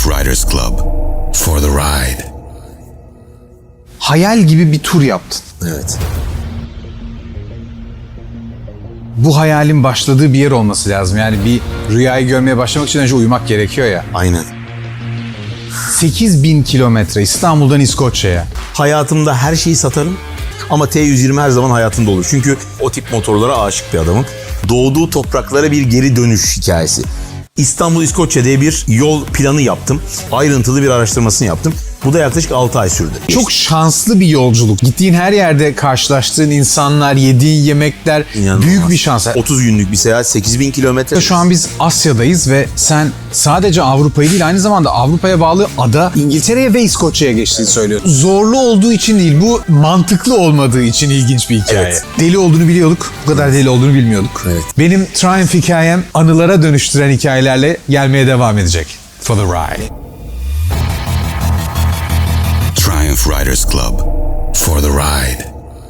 Triumph Riders Club. For the ride. Hayal gibi bir tur yaptın. Evet. Bu hayalin başladığı bir yer olması lazım. Yani bir rüyayı görmeye başlamak için önce uyumak gerekiyor ya. Aynen. 8000 kilometre İstanbul'dan İskoçya'ya. Hayatımda her şeyi satarım ama T120 her zaman hayatımda olur. Çünkü o tip motorlara aşık bir adamım. Doğduğu topraklara bir geri dönüş hikayesi. İstanbul İskoçya diye bir yol planı yaptım. Ayrıntılı bir araştırmasını yaptım. Bu da yaklaşık 6 ay sürdü. Çok şanslı bir yolculuk. Gittiğin her yerde karşılaştığın insanlar, yediğin yemekler İnanılmaz. büyük bir şans. 30 günlük bir seyahat 8000 kilometre. Şu an biz Asya'dayız ve sen sadece Avrupa'yı değil aynı zamanda Avrupa'ya bağlı ada İngiltere'ye ve İskoçya'ya geçtiğini söylüyorsun. Zorlu olduğu için değil bu mantıklı olmadığı için ilginç bir hikaye. Evet. Deli olduğunu biliyorduk. Bu kadar deli olduğunu bilmiyorduk. Evet. Benim Triumph hikayem anılara dönüştüren hikayelerle gelmeye devam edecek. For the ride. Triumph Riders Club. For the ride.